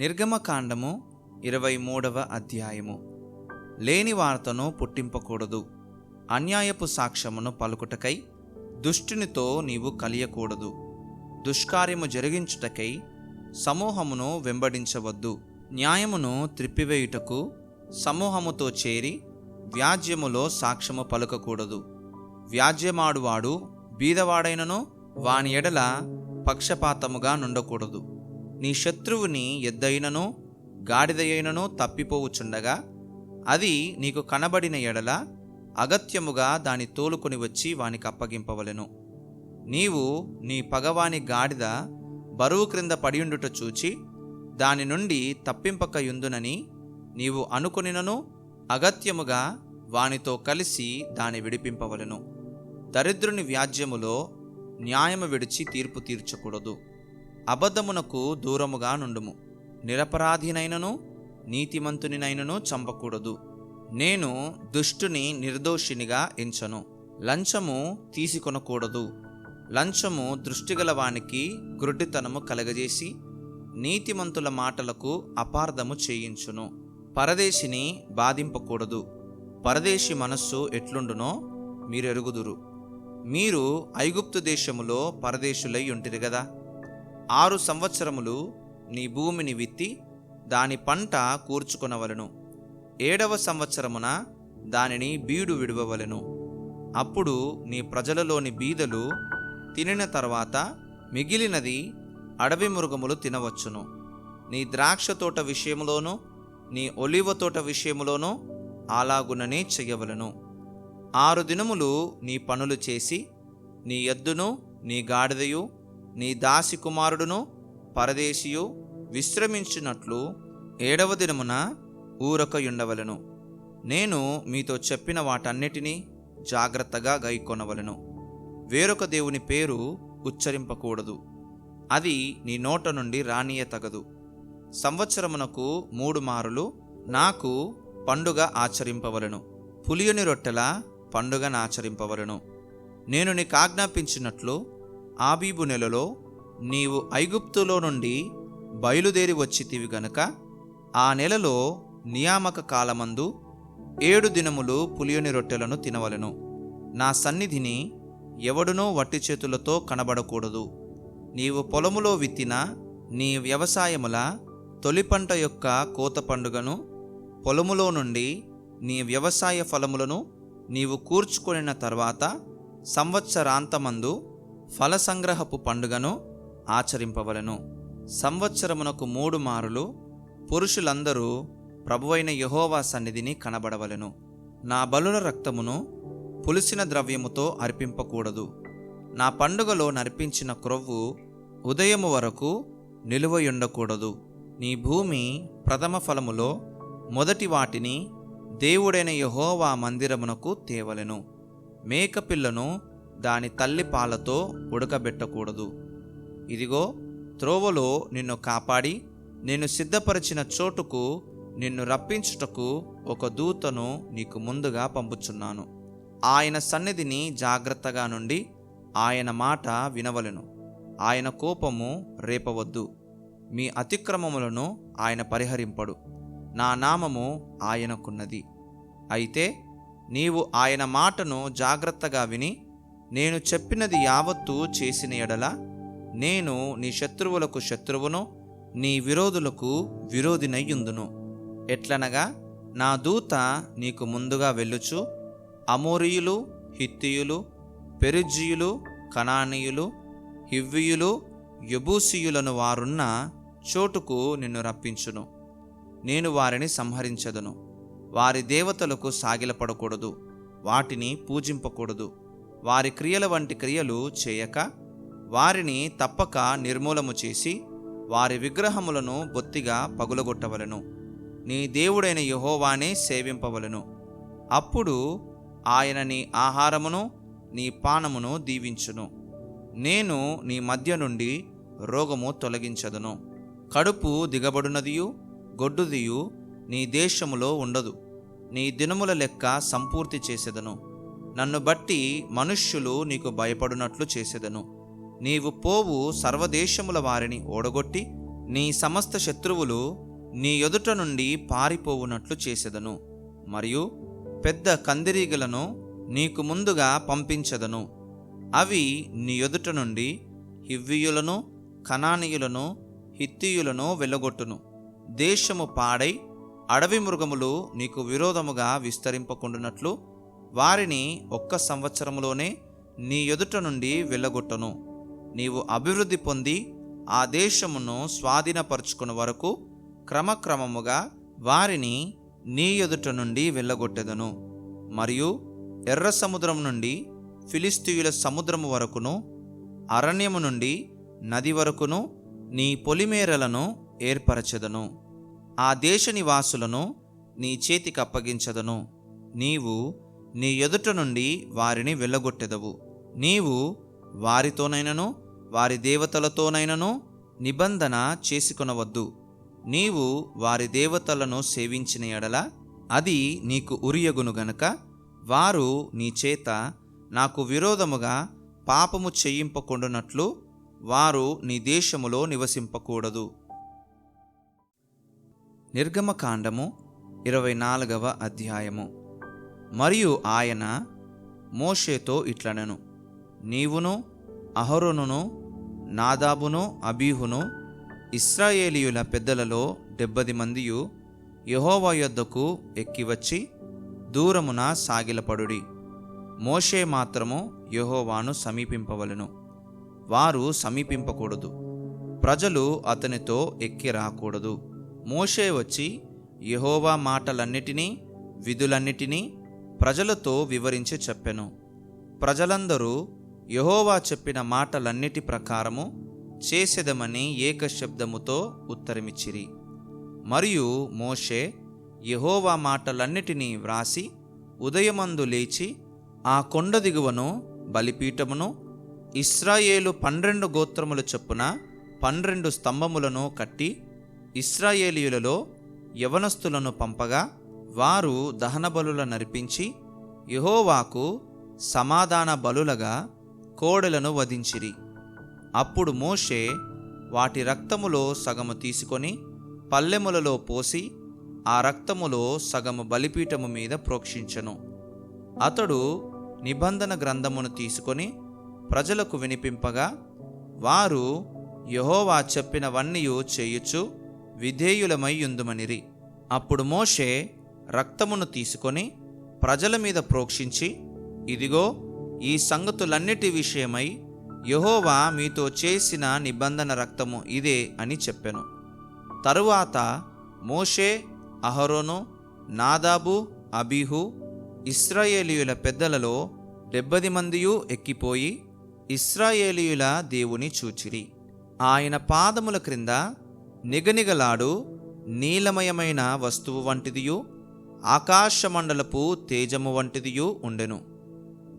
నిర్గమకాండము ఇరవై మూడవ అధ్యాయము. లేని వార్తను పుట్టింపకూడదు. అన్యాయపు సాక్ష్యమును పలుకుటకై దుష్టునితో నీవు కలియకూడదు. దుష్కార్యము జరిగించుటకై సమూహమును వెంబడించవద్దు. న్యాయమును త్రిప్పివేయుటకు సమూహముతో చేరి వ్యాజ్యములో సాక్ష్యము పలుకకూడదు. వ్యాజ్యమాడువాడు బీదవాడైనను వాని ఎడల పక్షపాతముగా నుండకూడదు. నీ శత్రువుని ఎద్దైనను గాడిదయైనను తప్పిపోవుచుండగా అది నీకు కనబడిన ఎడల అగత్యముగా దాని తోలుకొని వచ్చి వానికి అప్పగింపవలెను. నీవు నీ పగవాని గాడిద బరువు క్రింద పడియుండుట చూచి దాని నుండి తప్పింపకయుందునని నీవు అనుకునినను అగత్యముగా వానితో కలిసి దాని విడిపింపవలెను. దరిద్రుని వ్యాజ్యములో న్యాయము విడిచి తీర్పు తీర్చకూడదు. అబద్ధమునకు దూరముగా నుండుము. నిరపరాధినైనను నీతిమంతునినైనను చంపకూడదు. నేను దుష్టుని నిర్దోషినిగా ఎంచను. లంచము తీసుకొనకూడదు. లంచము దృష్టిగల వానికి గ్రుడ్డితనము కలగజేసి నీతిమంతుల మాటలకు అపార్థము చేయించును. పరదేశిని బాధింపకూడదు. పరదేశి మనస్సు ఎట్లుండునో మీరెరుగుదురు. మీరు ఐగుప్తు దేశములో పరదేశులై ఉంటిరి కదా ఆరు సంవత్సరములు నీ భూమిని విత్తి దాని పంట కూర్చుకొనవలెను. ఏడవ సంవత్సరమున దానిని బీడు విడువవలెను. అప్పుడు నీ ప్రజలలోని బీదలు తినిన తర్వాత మిగిలినది అడవి మృగములు తినవచ్చును. నీ ద్రాక్ష తోట విషయములోనూ నీ ఒలివ తోట విషయములోనూ అలాగుననే చెయ్యవలను. ఆరు దినములు నీ పనులు చేసి నీ ఎద్దును నీ గాడిదయు నీ దాసి కుమారుడును పరదేశియు విశ్రమించినట్లు ఏడవ దినమున ఊరకయుండవలను. నేను మీతో చెప్పిన వాటన్నిటినీ జాగ్రత్తగా గైకొనవలను. వేరొక దేవుని పేరు ఉచ్చరింపకూడదు. అది నీ నోట నుండి రానియ తగదు సంవత్సరమునకు మూడు మారులు నాకు పండుగ ఆచరింపవలను. పులియని రొట్టెల పండుగను ఆచరింపవలను. నేను నీకు ఆజ్ఞాపించినట్లు ఆబీబు నెలలో నీవు ఐగుప్తులో నుండి బయలుదేరి వచ్చితివి గనుక ఆ నెలలో నియామక కాలమందు ఏడు దినములు పులియని రొట్టెలను తినవలెను. నా సన్నిధిని ఎవడునో వట్టి చేతులతో కనబడకూడదు. నీవు పొలములో విత్తిన నీ వ్యవసాయముల తొలి పంట యొక్క కోత పండుగను పొలములో నుండి నీ వ్యవసాయ ఫలములను నీవు కూర్చుకొనిన తర్వాత సంవత్సరాంతమందు ఫల సంగ్రహపు పండుగను ఆచరింపవలను. సంవత్సరమునకు మూడు మారులు పురుషులందరూ ప్రభువైన యహోవా సన్నిధిని కనబడవలెను. నా బలుల రక్తమును పులిసిన ద్రవ్యముతో అర్పింపకూడదు. నా పండుగలో నర్పించిన క్రొవ్వు ఉదయము వరకు నిలువయుండకూడదు. నీ భూమి ప్రథమ ఫలములో మొదటి వాటిని దేవుడైన యహోవా మందిరమునకు తేవలెను. మేకపిల్లను దాని తల్లి పాలతో ఉడకబెట్టకూడదు. ఇదిగో త్రోవలో నిన్ను కాపాడి నేను సిద్ధపరిచిన చోటుకు నిన్ను రప్పించుటకు ఒక దూతను నీకు ముందుగా పంపుచున్నాను. ఆయన సన్నిధిని జాగ్రత్తగా నుండి ఆయన మాట వినవలెను. ఆయన కోపము రేపవద్దు. మీ అతిక్రమములను ఆయన పరిహరింపడు. నా నామము ఆయనకున్నది. అయితే నీవు ఆయన మాటను జాగ్రత్తగా విని నేను చెప్పినది యావత్తూ చేసిన ఎడల నేను నీ శత్రువులకు శత్రువును నీ విరోధులకు విరోధినయ్యుందును ఎట్లనగా నా దూత నీకు ముందుగా వెళ్ళుచు అమోరియులు హిత్తియులు పెరుజీయులు కనానీయులు హివ్వియులు యబూసియులను వారున్న చోటుకు నిన్ను రప్పించును. నేను వారిని సంహరించదును. వారి దేవతలకు సాగిలపడకూడదు. వాటిని పూజింపకూడదు. వారి క్రియల వంటి క్రియలు చేయక వారిని తప్పక నిర్మూలము చేసి వారి విగ్రహములను బొత్తిగా పగులగొట్టవలను. నీ దేవుడైన యహోవానే సేవింపవలను. అప్పుడు ఆయన నీ ఆహారమును నీ పానమును దీవించును. నేను నీ మధ్య నుండి రోగము తొలగించదును. కడుపు దిగబడునదియు గొడ్డుదియు నీ దేశములో ఉండదు. నీ దినముల లెక్క సంపూర్తి చేసేదను. నన్ను బట్టి మనుష్యులు నీకు భయపడునట్లు చేసేదను. నీవు పోవు సర్వదేశముల వారిని ఓడగొట్టి నీ సమస్త శత్రువులు నీ ఎదుట నుండి పారిపోవునట్లు చేసేదను. మరియు పెద్ద కందిరీగలను నీకు ముందుగా పంపించదను. అవి నీ ఎదుట నుండి హివ్వీయులను కనానీయులను హిత్తియులను వెళ్ళగొట్టును దేశము పాడై అడవి మృగములు నీకు విరోధముగా విస్తరింపకుండునట్లు వారిని ఒక్క సంవత్సరంలోనే నీ ఎదుట నుండి వెళ్ళగొట్టను. నీవు అభివృద్ధి పొంది ఆ దేశమును స్వాధీనపరుచుకున్న వరకు క్రమక్రమముగా వారిని నీ ఎదుట నుండి వెళ్ళగొట్టెదను. మరియు ఎర్ర సముద్రం నుండి ఫిలిస్తీయుల సముద్రము వరకును అరణ్యము నుండి నది వరకును నీ పొలిమేరలను ఏర్పరచెదను. ఆ దేశ నివాసులను నీ చేతికి అప్పగించదను. నీవు నీ ఎదుట నుండి వారిని వెళ్ళగొట్టెదవు. నీవు వారితోనైనను వారి దేవతలతోనైనను నిబంధన చేసుకొనవద్దు. నీవు వారి దేవతలను సేవించిన ఎడల అది నీకు ఉరియగును గనుక వారు నీ చేత నాకు విరోధముగా పాపము చేయింపకుండునట్లు వారు నీ దేశములో నివసింపకూడదు. నిర్గమకాండము ఇరవై నాలుగవ అధ్యాయము. మరియు ఆయన మోషేతో ఇట్లనెను. నీవును అహరోనును నాదాబును అబీహును ఇస్రాయేలీయుల పెద్దలలో డెబ్బది మందియు యహోవా యొద్దకు ఎక్కివచ్చి దూరమున సాగిలపడుడి. మోషే మాత్రము యహోవాను సమీపింపవలెను. వారు సమీపింపకూడదు. ప్రజలు అతనితో ఎక్కి రాకూడదు. మోషే వచ్చి యహోవా మాటలన్నిటినీ విధులన్నిటినీ ప్రజలతో వివరించి చెప్పెను. ప్రజలందరూ యహోవా చెప్పిన మాటలన్నిటి ప్రకారము చేసెదమని ఏకశబ్దముతో ఉత్తరమిచ్చిరి. మరియు మోషే యహోవా మాటలన్నిటినీ వ్రాసి ఉదయమందు లేచి ఆ కొండ దిగువను బలిపీఠమును ఇస్రాయేలు పన్నెండు గోత్రముల చొప్పున పన్నెండు స్తంభములను కట్టి ఇస్రాయేలీయులలో యవనస్తులను పంపగా వారు దహన బలుల నరిపించి యహోవాకు సమాధాన బలులగా కోడెలను వధించిరి. అప్పుడు మోషే వాటి రక్తములో సగము తీసుకొని పల్లెములలో పోసి ఆ రక్తములో సగము బలిపీఠము మీద ప్రోక్షించెను. అతడు నిబంధన గ్రంథమును తీసుకొని ప్రజలకు వినిపింపగా వారు యహోవా చెప్పినవన్నీయు చేయుచు విధేయులమై యుందుమనిరి అప్పుడు మోషే రక్తమును తీసుకొని ప్రజల మీద ప్రోక్షించి ఇదిగో ఈ సంగతులన్నిటి విషయమై యహోవా మీతో చేసిన నిబంధన రక్తము ఇదే అని చెప్పెను. తరువాత మోషే అహరోను నాదాబు అబీహు ఇస్రాయేలీయుల పెద్దలలో డెబ్బది మందియు ఎక్కిపోయి ఇస్రాయేలీయుల దేవుని చూచిరి. ఆయన పాదముల క్రింద నిగనిగలాడు నీలమయమైన వస్తువు వంటిదియు ఆకాశమండలపు తేజము వంటిదియు ఉండెను.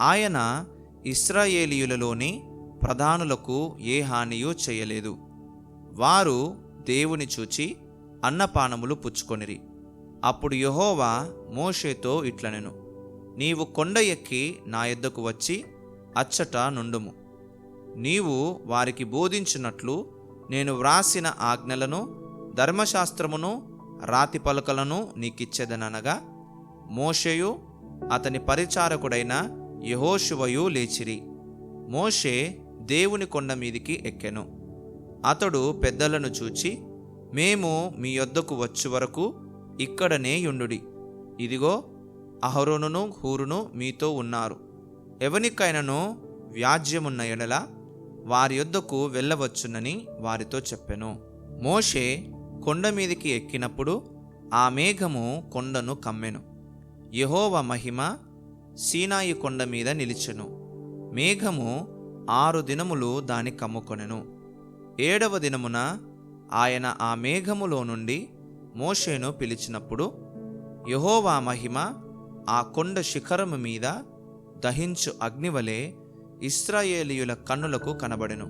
ఆయన ఇస్రాయేలీయులలోని ప్రధానులకు ఏ హానియూ చేయలేదు. వారు దేవుని చూచి అన్నపానములు పుచ్చుకొనిరి. అప్పుడు యహోవా మోషేతో ఇట్లనెను నీవు కొండ ఎక్కి నా ఎద్దకు వచ్చి అచ్చట నుండుము. నీవు వారికి బోధించినట్లు నేను వ్రాసిన ఆజ్ఞలను ధర్మశాస్త్రమును రాతి పలకలను నీకిచ్చేదనగా మోషేయు అతని పరిచారకుడైన యహోశువయు లేచిరి. మోషే దేవుని కొండ మీదికి ఎక్కెను. అతడు పెద్దలను చూచి మేము మీ యొద్దకు వచ్చు వరకు ఇక్కడనే యుండుడి. ఇదిగో అహరోనును హూరును మీతో ఉన్నారు. ఎవనికైనను వ్యాజ్యమున్న ఎడల వారి యొద్దకు వెళ్ళవచ్చునని వారితో చెప్పెను. మోషే కొండ మీదికి ఎక్కినప్పుడు ఆ మేఘము కొండను కమ్మెను. యహోవ మహిమ సీనాయి కొండ మీద నిలిచెను. మేఘము ఆరు దినములు దాని కమ్ముకొనెను. ఏడవ దినమున ఆయన ఆ మేఘములో నుండి మోషేను పిలిచినప్పుడు యహోవా మహిమ ఆ కొండ శిఖరము మీద దహించు అగ్నివలే ఇస్రాయేలీయుల కన్నులకు కనబడెను.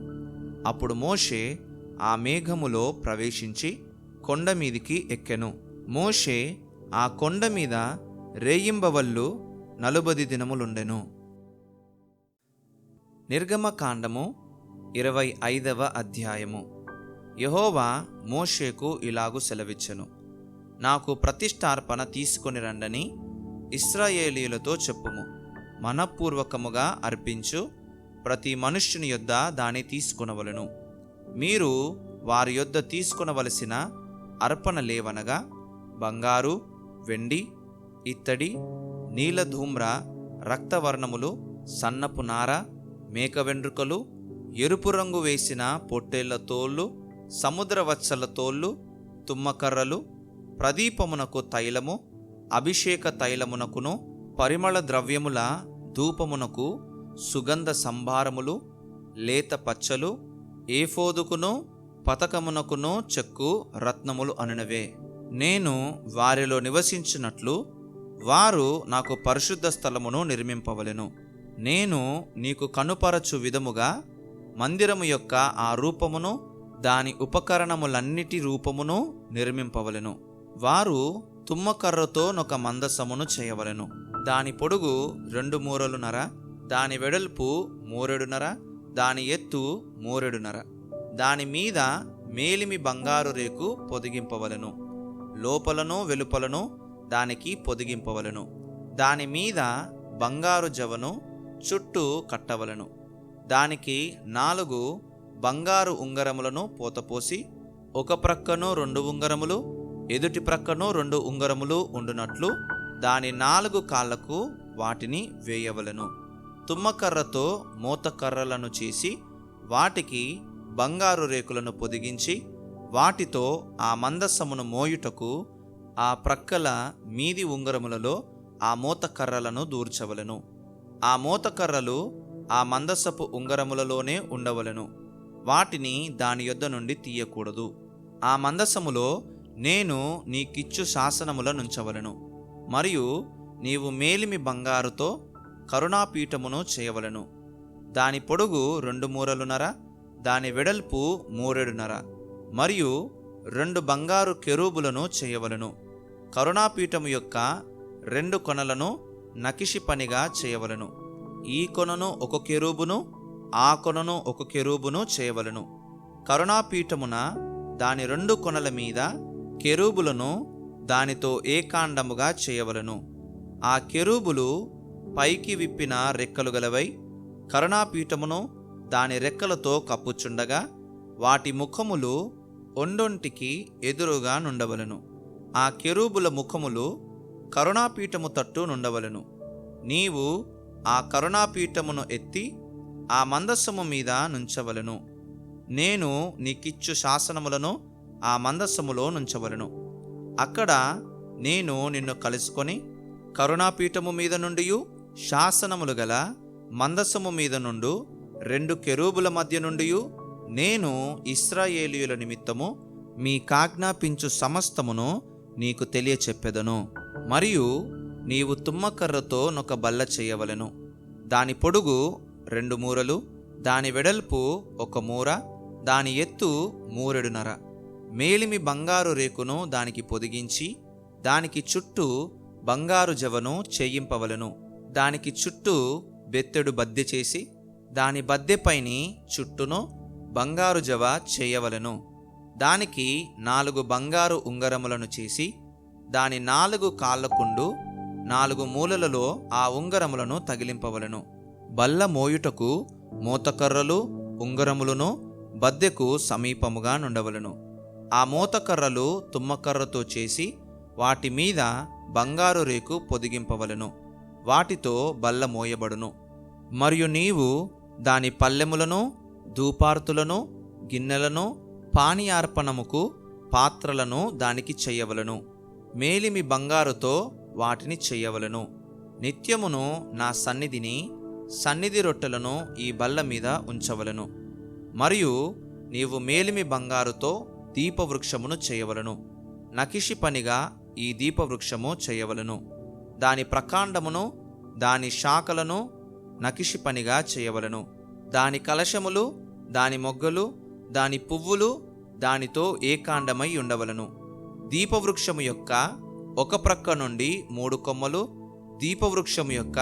అప్పుడు మోషే ఆ మేఘములో ప్రవేశించి కొండ మీదికి ఎక్కెను. మోషే ఆ కొండ మీద రేయింబవళ్ళు నలుబది దినములుండెను. నిర్గమకాండము ఇరవై ఐదవ అధ్యాయము. యహోవా మోషేకు ఇలాగు సెలవిచ్చెను. నాకు ప్రతిష్టార్పణ తీసుకొని రండని ఇస్రాయేలీలతో చెప్పుము. మనపూర్వకముగా అర్పించు ప్రతి మనుష్యుని యొద్ద దాన్ని తీసుకునవలను. మీరు వారి యొద్ద తీసుకొనవలసిన అర్పణ లేవనగా బంగారు వెండి ఇత్తడి నీలధూమ్ర రక్తవర్ణములు సన్నపు నార మేక వెండ్రుకలు ఎరుపు రంగు వేసిన పొట్టేళ్ళ తోళ్ళు సముద్రవత్సల తోళ్ళు తుమ్మకర్రలు ప్రదీపమునకు తైలము అభిషేక తైలమునకును పరిమళ ద్రవ్యముల ధూపమునకు సుగంధ సంభారములు లేత పచ్చలు ఏఫోదుకును పతకమునకును చెక్కు రత్నములు అనునవే. నేను వారిలో నివసించినట్లు వారు నాకు పరిశుద్ధ స్థలమును నిర్మింపవలెను. నేను నీకు కనుపరచు విధముగా మందిరము యొక్క ఆ రూపమును దాని ఉపకరణములన్నిటి రూపమును నిర్మింపవలెను. వారు తుమ్మకర్రతో నొక మందసమును చేయవలెను. దాని పొడుగు రెండు మూరలున్నర దాని వెడల్పు మూరెడున్నర దాని ఎత్తు మూరెడున్నర. దాని మీద మేలిమి బంగారు రేకు పొదిగింపవలెను. లోపలను వెలుపలను దానికి పొదిగింపవలెను. దాని మీద బంగారు జవను చుట్టూ కట్టవలెను. దానికి నాలుగు బంగారు ఉంగరములను పోతపోసి ఒక ప్రక్కను రెండు ఉంగరములు ఎదుటి ప్రక్కను రెండు ఉంగరములు ఉండునట్లు దాని నాలుగు కాళ్ళకు వాటిని వేయవలెను. తుమ్మకర్రతో మూతకర్రలను చేసి వాటికి బంగారు రేకులను పొదిగించి వాటితో ఆ మందస్సమును మోయుటకు ఆ ప్రక్కల మీది ఉంగరములలో ఆ మూతకర్రలను దూర్చవలెను. ఆ మూతకర్రలు ఆ మందస్సపు ఉంగరములలోనే ఉండవలెను. వాటిని దాని యొద్ద నుండి తీయకూడదు. ఆ మందసములో నేను నీకిచ్చు శాసనముల నుంచవలెను. మరియు నీవు మేలిమి బంగారుతో కరుణాపీఠమును చేయవలెను. దాని పొడుగు రెండు మూరలున్నర దాని వెడల్పు మూరెడున్నర. మరియు రెండు బంగారు కెరూబులను చేయవలను. కరుణాపీఠము యొక్క రెండు కొనలను నకిషి పనిగా చేయవలను. ఈ కొనను ఒక కెరూబును ఆ కొనను ఒక కెరూబును చేయవలను. కరుణాపీఠమున దాని రెండు కొనల మీద కెరూబులను దానితో ఏకాండముగా చేయవలను. ఆ కెరూబులు పైకి విప్పిన రెక్కలు గలవై కరుణాపీఠమును దాని రెక్కలతో కప్పుచుండగా వాటి ముఖములు ఒండొంటికి ఎదురుగా నుండవలెను. ఆ కెరూబుల ముఖములు కరుణాపీఠము తట్టు నుండవలెను. నీవు ఆ కరుణాపీఠమును ఎత్తి ఆ మందస్సము మీద నుంచవలెను. నేను నీకిచ్చు శాసనములను ఆ మందస్సములో నుంచవలెను. అక్కడ నేను నిన్ను కలుసుకొని కరుణాపీఠము మీద నుండి శాసనములు గల మందస్సము మీద నుండు రెండు కెరూబుల మధ్య నుండి నేను ఇస్రాయేలీయుల నిమిత్తము మీ కాజ్ఞాపించు సమస్తమును నీకు తెలియచెప్పెదను. మరియు నీవు తుమ్మకర్రతో నొక బల్ల చేయవలెను. దాని పొడుగు రెండు మూరలు దాని వెడల్పు ఒక మూర దాని ఎత్తు మూరెడునర మేలిమి బంగారు రేకును దానికి పొదిగించి దానికి చుట్టూ బంగారు జవను చేయింపవలెను. దానికి చుట్టూ బెత్తెడు బద్దె చేసి దాని బద్దెపైని చుట్టూను బంగారు జవ చేయవలెను. దానికి నాలుగు బంగారు ఉంగరములను చేసి దాని నాలుగు కాళ్ళకుండు నాలుగు మూలలలో ఆ ఉంగరములను తగిలింపవలెను. బల్ల మోయుటకు మూతకర్రలు ఉంగరములను బద్దెకు సమీపముగా నుండవలెను. ఆ మూతకర్రలు తుమ్మకర్రతో చేసి వాటి మీద బంగారు రేకు పొదిగింపవలెను. వాటితో బల్ల మోయబడును. మరియు నీవు దాని పల్లెములను ధూపార్తులను గిన్నెలను పానీయార్పణముకు పాత్రలను దానికి చెయ్యవలను మేలిమి బంగారుతో వాటిని చెయ్యవలను నిత్యమును నా సన్నిధిని సన్నిధి రొట్టెలను ఈ బల్ల మీద ఉంచవలను. మరియు నీవు మేలిమి బంగారుతో దీపవృక్షమును చేయవలను. నకిషి పనిగా ఈ దీపవృక్షము చేయవలను. దాని ప్రకాండమును దాని శాఖలను నకిషి పనిగా చేయవలను. దాని కలశములు దాని మొగ్గలు దాని పువ్వులు దానితో ఏకాండమై ఉండవలను. దీపవృక్షము యొక్క ఒక ప్రక్క నుండి మూడు కొమ్మలు దీపవృక్షము యొక్క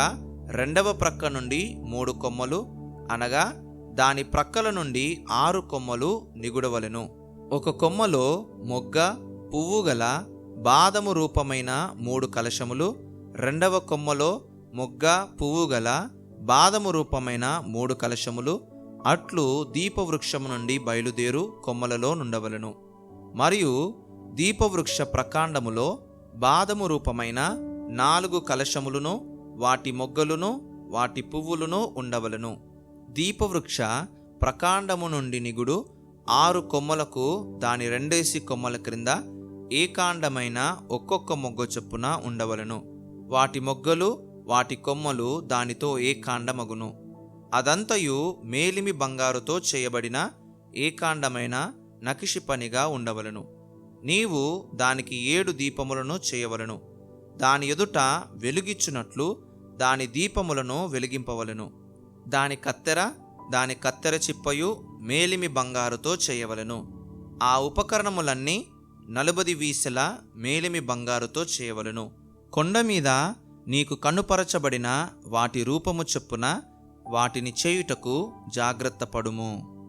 రెండవ ప్రక్క నుండి మూడు కొమ్మలు అనగా దాని ప్రక్కల నుండి ఆరు కొమ్మలు నిగుడవలెను. ఒక కొమ్మలో మొగ్గ పువ్వు గల బాదము రూపమైన మూడు కలశములు రెండవ కొమ్మలో మొగ్గ పువ్వు గల బాదము రూపమైన మూడు కలశములు అట్లు దీపవృక్షము నుండి బయలుదేరు కొమ్మలలో నుండవలను. మరియు దీపవృక్ష ప్రకాండములో బాదము రూపమైన నాలుగు కలశములను వాటి మొగ్గలును వాటి పువ్వులను ఉండవలను. దీపవృక్ష ప్రకాండము నుండి నిగుడు ఆరు కొమ్మలకు దాని రెండేసి కొమ్మల క్రింద ఏకాండమైన ఒక్కొక్క మొగ్గ చొప్పున ఉండవలను. వాటి మొగ్గలు వాటి కొమ్మలు దానితో ఏకాండమగును. అదంతయు మేలిమి బంగారుతో చేయబడిన ఏకాండమైన నకిషి పనిగా ఉండవలను. నీవు దానికి ఏడు దీపములను చేయవలను. దాని ఎదుట వెలుగిచ్చునట్లు దాని దీపములను వెలిగింపవలను. దాని కత్తెర దాని కత్తెర చిప్పయు మేలిమి బంగారుతో చేయవలను. ఆ ఉపకరణములన్నీ నలుబది వీసెల మేలిమి బంగారుతో చేయవలను. కొండ మీద నీకు కనుపరచబడిన వాటి రూపము చొప్పున వాటిని చేయుటకు జాగ్రత్త పడుము.